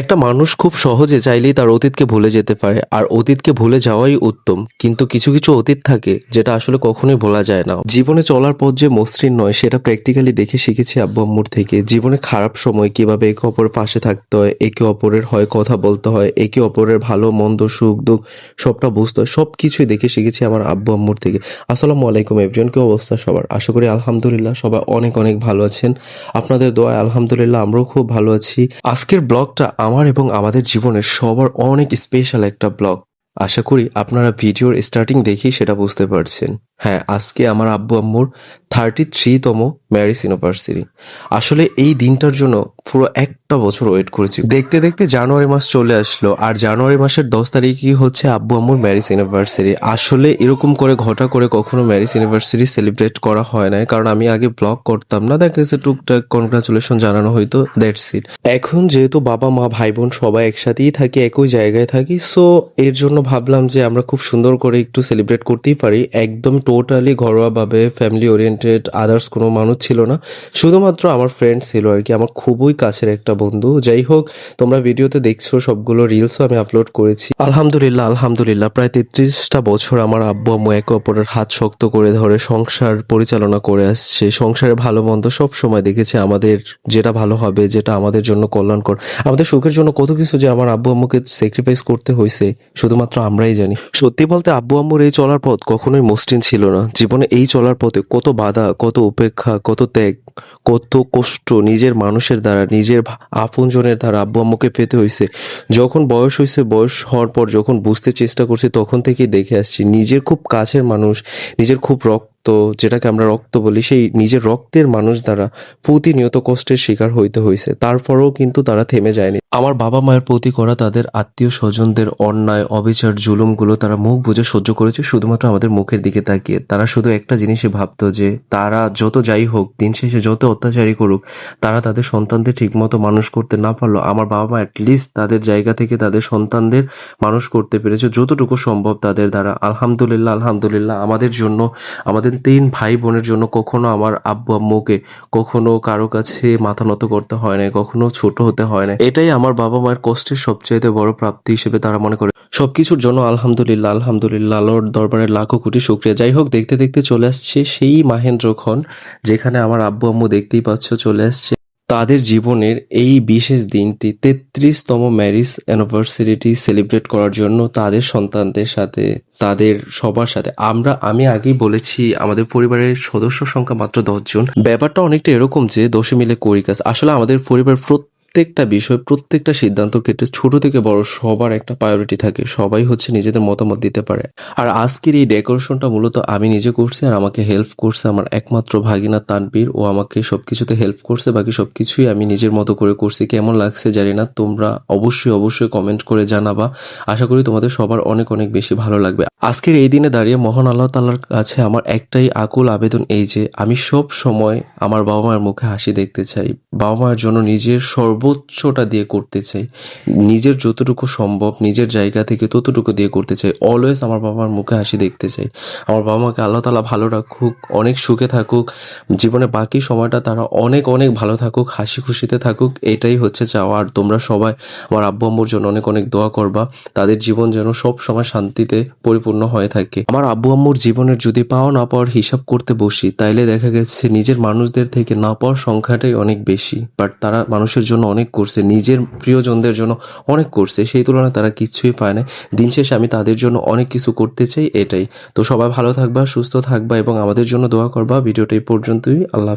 একটা মানুষ খুব সহজে চাইলেই তার অতীতকে ভুলে যেতে পারে, আর অতীতকে ভুলে যাওয়াই উত্তম। কিন্তু কিছু কিছু অতীত থাকে যেটা আসলে কখনোই ভোলা যায় না। জীবনে চলার পথ যে মসৃণ নয়, সেটা প্র্যাকটিক্যালি দেখে শিখেছি আব্বু আম্মুর থেকে। জীবনে খারাপ সময় কীভাবে একে অপরের পাশে থাকতে হয়, একে অপরের হয় কথা বলতে হয়, একে অপরের ভালো, মন্দ, সুখ, দুঃখ, সবটা বুঝতে হয় সব কিছুই দেখে শিখেছি আমার আব্বু আম্মুর থেকে। আসসালামু আলাইকুম এভজন কি অবস্থা সবার? আশা করি আলহামদুলিল্লাহ সবাই অনেক অনেক ভালো আছেন। আপনাদের দোয়ায় আলহামদুলিল্লাহ আমরাও খুব ভালো আছি। আজকের ব্লগটা আমার এবং আমাদের জীবনের সবার অনেক স্পেশাল একটা ব্লগ আশা করি আপনারা ভিডিওর স্টার্টিং দেখেই সেটা বুঝতে পারছেন। হ্যাঁ আজকে আমার আব্বু আম্মুর থার্টি থ্রিতম ম্যারিজ ইউনিভার্সিটি। আসলে এই দিনটার জন্য পুরো একটা বছর ওয়েট করেছি। দেখতে দেখতে জানুয়ারি মাস চলে আসলো, আর জানুয়ারি মাসের দশ তারিখই হচ্ছে আব্বু আম্মুর ম্যারিজ ইউনিভার্সিটি। আসলে এরকম করে ঘটা করে কখনো ম্যারিজ ইউনিভার্সিটি সেলিব্রেট করা হয় না কারণ আমি আগে ব্লগ করতাম না। দেখা গেছে টুকটাক কনগ্রাচুলেশন জানানো হয়তো দ্যাটস ইট এখন যেহেতু বাবা, মা, ভাই, বোন সবাই একসাথেই থাকি, একই জায়গায় থাকি সো এর জন্য ভাবলাম যে আমরা খুব সুন্দর করে একটু সেলিব্রেট করতেই পারি। একদম টোটালি ঘরোয়াভাবে ফ্যামিলি ওরিয়েন্টেড আদার্স কোনো মানুষ ছিল না। শুধুমাত্র আমার ফ্রেন্ড ছিল আর কি, আমার খুবই কাছের একটা বন্ধু। যাই হোক, তোমরা ভিডিওতে দেখছ সবগুলো রিলসও আমি আপলোড করেছি। আলহামদুলিল্লাহ আলহামদুলিল্লাহ, প্রায় তেত্রিশটা বছর আমার আব্বু আম্মু একে অপরের হাত শক্ত করে ধরে সংসার পরিচালনা করে আসছে। সংসারে ভালো মন্দ সব সময় দেখেছে আমাদের যেটা ভালো হবে, যেটা আমাদের জন্য কল্যাণকর। আমাদের সুখের জন্য কত কিছু যে আমার আব্বু আম্মুকে স্যাক্রিফাইস করতে হয়েছে শুধুমাত্র আমরাই জানি। সত্যি বলতে আব্বু আম্মুর এই চলার পথ কখনোই মসৃণ ছিল না। জীবনে এই চলার পথে কত বাধা, কত উপেক্ষা, কত ত্যাগ কত কষ্ট নিজের মানুষের দ্বারা, নিজের আপনজনের দ্বারা আব্বু আম্মুকে পেতে হয়েছে যখন বয়স হয়েছে বয়স হওয়ার পর যখন বুঝতে চেষ্টা করছি, তখন থেকেই দেখে আসছি, নিজের খুব কাছের মানুষ, নিজের খুব রক্ত যেটাকে আমরা রক্ত বলি, সেই নিজের রক্তের মানুষ দ্বারা প্রতিনিয়ত কষ্টের শিকার হইতে হয়েছে তারপরেও কিন্তু তারা থেমে যায়নি। আমার বাবা মায়ের প্রতি করা তাদের আত্মীয় স্বজনদের অন্যায়, অবিচার, জুলুমগুলো তারা মুখ বুঝে সহ্য করেছে, শুধুমাত্র আমাদের মুখের দিকে তাকিয়ে। তারা শুধু একটা জিনিসই ভাবতো যে, তারা যত যাই হোক, দিন শেষে যত অত্যাচারই করুক, তারা তাদের সন্তানদের ঠিকমতো মানুষ করতে না পারল। আমার বাবা মা অ্যাটলিস্ট তাদের জায়গা থেকে তাদের সন্তানদের মানুষ করতে পেরেছে, যতটুকু সম্ভব তাদের দ্বারা। আলহামদুলিল্লাহ আলহামদুলিল্লাহ, আমাদের জন্য, আমাদের তিন ভাই বোনের জন্য কখনো আমার আব্বু আম্মুকে কখনো কারও কাছে মাথা নত করতে হয় না কখনো ছোট হতে হয় না এটাই আমার বাবা মায়ের কষ্টের সবচেয়ে বড় প্রাপ্তি হিসেবে তারা মনে করে। সবকিছুর জন্য আলহামদুলিল্লাহ আলহামদুলিল্লাহ, আল্লাহর দরবারে লাখো কোটি শুক্রিয়া। যাই হোক, দেখতে দেখতে চলে আসছে সেই মাহেন্দ্রক্ষণ, যেখানে আমার আব্বু আম্মু দেখতেই পাচ্ছ চলে আসছে। তাদের জীবনের এই বিশেষ দিনটি তেত্রিশতম ম্যারিজ অ্যানিভার্সারিটি সেলিব্রেট করার জন্য তাদের সন্তানদের সাথে, তাদের সবার সাথে। আমরা, আমি আগেই বলেছি, আমাদের পরিবারের সদস্য সংখ্যা মাত্র দশজন। ব্যাপারটা অনেকটা এরকম যে, দশে মিলে করি কাজ। আসলে আমাদের পরিবার প্রত্যেকটা বিষয়, প্রত্যেকটা সিদ্ধান্তর ক্ষেত্রে ছোট থেকে বড় সবার একটা প্রায়োরিটি থাকে। সবাই হচ্ছে নিজেদের মতামত দিতে পারে। আর আজকের এই ডেকোরেশনটা মূলত আমি নিজে করছি আর আমাকে হেল্প করছে আমার একমাত্র ভাগিনা তানবীর ও আমাকে সবকিছুতে হেল্প করছে, বাকি সবকিছুই আমি নিজের মতো করে করছি। কেমন লাগছে জানি না, তোমরা অবশ্যই অবশ্যই কমেন্ট করে জানাবা। আশা করি তোমাদের সবার অনেক অনেক বেশি ভালো লাগবে। আজকের এই দিনে দাঁড়িয়ে মহান আল্লাহ তাল্লার কাছে আমার একটাই আকুল আবেদন এই যে, আমি সব সময় আমার বাবা মায়ের মুখে হাসি দেখতে চাই। বাবা মায়ের জন্য নিজের সর্বোচ্চটা দিয়ে করতে চাই। নিজের যতটুকু সম্ভব, নিজের জায়গা থেকে ততটুকু দিয়ে করতে চাই। অলওয়েজ আমার বাবা মার মুখে হাসি দেখতে চাই। আমার বাবা মাকে আল্লাহ তালা ভালো রাখুক, অনেক সুখে থাকুক। জীবনে বাকি সময়টা তারা অনেক অনেক ভালো থাকুক, হাসি খুশিতে থাকুক। এটাই হচ্ছে চাওয়া। আর তোমরা সবাই আমার আব্বু আম্মুর জন্য অনেক অনেক দোয়া করবা। তাদের জীবন যেন সব সময় শান্তিতে পরিপূর্ণ হয়ে থাকে। আমার আব্বু আম্মুর জীবনের যদি পাওয়া না পাওয়ার হিসাব করতে বসি, তাইলে দেখা গেছে নিজের মানুষদের থেকে না পাওয়ার সংখ্যাটাই অনেক বেশি। বাট তারা মানুষের জন্য অনেক করছে নিজের প্রিয়জনদের জন্য অনেক করছে সেই তুলনায় তারা কিছুই পায় না। দিন শেষে আমি তাদের জন্য অনেক কিছু করতে চাই, এটাই। তো সবাই ভালো থাকবা, সুস্থ থাকবা এবং আমাদের জন্য দোয়া করবা। ভিডিওটা এই পর্যন্তই। আল্লাহ।